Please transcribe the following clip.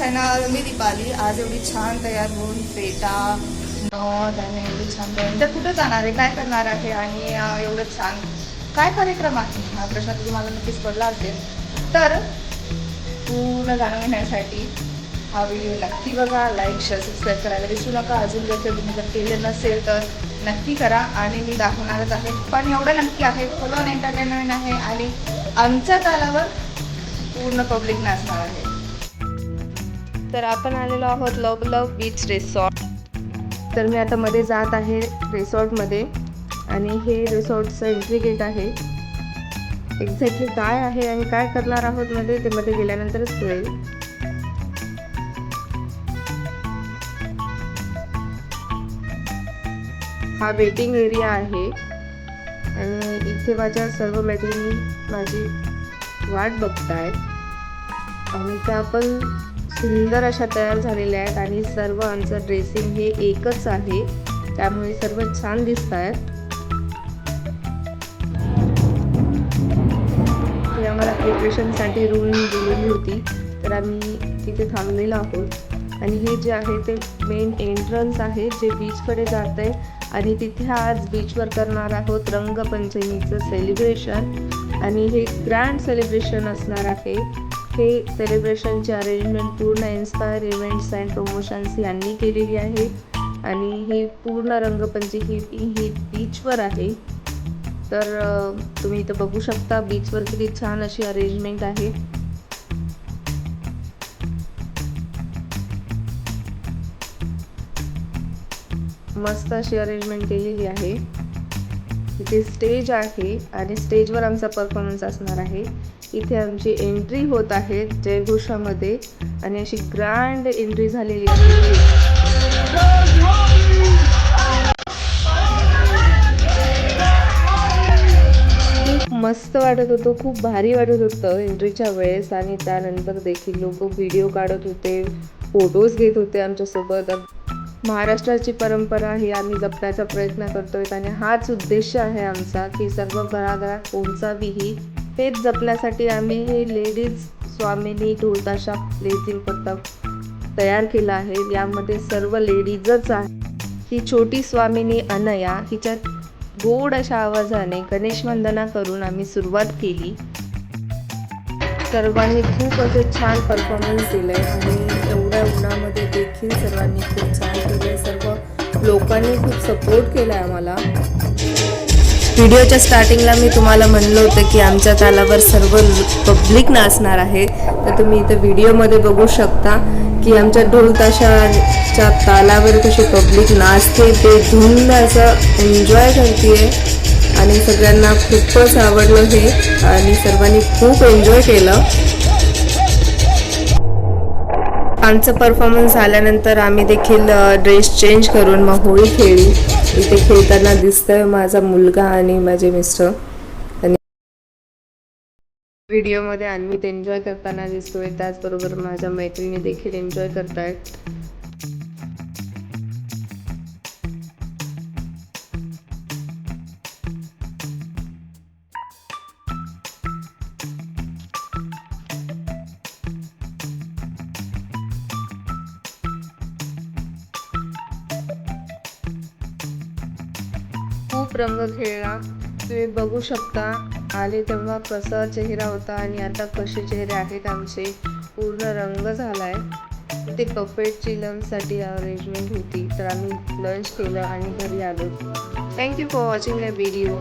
Channel मी दीपाली. आज एवढी छान तयार होऊन फेटा नॉद आणि एवढी छान तयार. तर कुठं जाणार आहे? काय करणार आहे? आणि एवढं छान. काय कार्यक्रम आहे? हा प्रश्न तर तुम्हाला नक्कीच पडला असेल. तर पूर्ण जाणून घेण्यासाठी हा व्हिडिओ नक्की बघा. लाईक शेअर सबस्क्राईब करायला विसरू नका. अजून जर तुम्ही जर केले नसेल तर नक्की करा. आणि मी दाखवणारच आहे. पण एवढं नक्की आहे. फुल ऑन एंटरटेनमेंट आहे. आणि आमच्या तालावर पूर्ण पब्लिक नाचणार आहे. तर आपण आलेलो आहोत लव लव बीच रिसॉर्ट. तर मी आता मध्ये जात आहे रिसॉर्टमध्ये आणि हे रिसॉर्टचं एंट्री गेट आहे. एक्झॅक्टली काय आहे आणि काय करणार आहोत मध्ये ते मध्ये गेल्यानंतरच कळेल. हा वेटिंग एरिया आहे. आणि इथे माझ्या सर्व मैत्रिणी माझी वाट बघतायत. आणि त्या पण सुंदर अशा तयार झालेल्या आहेत आणि सर्व आमचं ड्रेसिंग हे एकच आहे. त्यामुळे सर्व छान दिसत आहेत. आम्हाला प्रिपरेशनसाठी रूम दिलेली होती. तर आम्ही तिथे थांबलेलो आहोत. आणि हे जे आहे ते मेन एंट्रन्स आहे जे बीचकडे जात आहे आणि तिथे आज बीचवर करणार आहोत रंगपंचमीचं सेलिब्रेशन आणि हे ग्रँड सेलिब्रेशन असणार आहे. हे सेलिब्रेशनचे अरेंजमेंट पूर्ण इन्स्पायर इव्हेंट्स अँड प्रमोशन्स यांनी केलेली आहे. आणि ही पूर्ण रंगपंचमी ही ही बीचवर आहे. तर तुम्ही इथं बघू शकता बीचवर किती छान अशी अरेंजमेंट आहे. मस्त अशी अरेंजमेंट केलेली आहे. इथे स्टेज आहे आणि स्टेजवर आमचा परफॉर्मन्स असणार आहे. इथे आमची एंट्री होत आहे जयघोषामध्ये आणि अशी ग्रँड एंट्री झालेली आहे. खूप मस्त वाटत होतं खूप भारी वाटत होतं एंट्रीच्या वेळेस आणि त्यानंतर देखील लोक व्हिडिओ काढत होते फोटोज घेत होते आमच्यासोबत. महाराष्ट्राची परंपरा ही आम्ही जपण्याचा प्रयत्न करतोय आणि हाच उद्देश आहे आमचा की सर्व घराघरात पोहोचावी ही. हेच जपण्यासाठी आम्ही हे लेडीज स्वामिनी ढोलताशा लेझिम पथक तयार केलं आहे. यामध्ये सर्व लेडीजच आहे ही छोटी स्वामिनी अनया हिच्या गोड अशा आवाजाने गणेश वंदना करून आम्ही सुरुवात केली. सर्वांनी खूप असे छान परफॉर्मन्स दिले आणि एवढ्या उन्हामध्ये देखील सर्वांनी खूप छान केले सर्व लोकांनी खूप सपोर्ट केला आहे आम्हाला. व्हिडिओच्या स्टार्टिंगला मी तुम्हाला म्हणलं होतं की आमच्या तालावर सर्व पब्लिक नाचणार आहे. तर तुम्ही इथं व्हिडिओमध्ये बघू शकता की आमच्या ढोलताशाच्या तालावर कशी पब्लिक नाचते. ते धुंद असं एन्जॉय करते आणि सगळ्यांना खूपच आवडलं हे आणि सर्वांनी खूप एन्जॉय केलं. आमचं परफॉर्मन्स झाल्यानंतर आम्ही देखील ड्रेस चेंज करून मग होळी खेळली. इथे खेळताना दिसतंय माझा मुलगा आणि माझे मिस्टर. आणि व्हिडिओमध्ये अन्वित एन्जॉय करताना दिसतोय. त्याचबरोबर माझ्या मैत्रिणी देखील एन्जॉय करतायत. खूप रंग खेळला. तुम्ही बघू शकता. आले तेव्हा कसा चेहरा होता आणि आता कसे चेहरे आहेत आमचे. पूर्ण रंग झाला आहे ते कपेटची लंचसाठी अरेंजमेंट होती. तर आम्ही लंच केलं आणि घरी आलो. Thank you for watching the video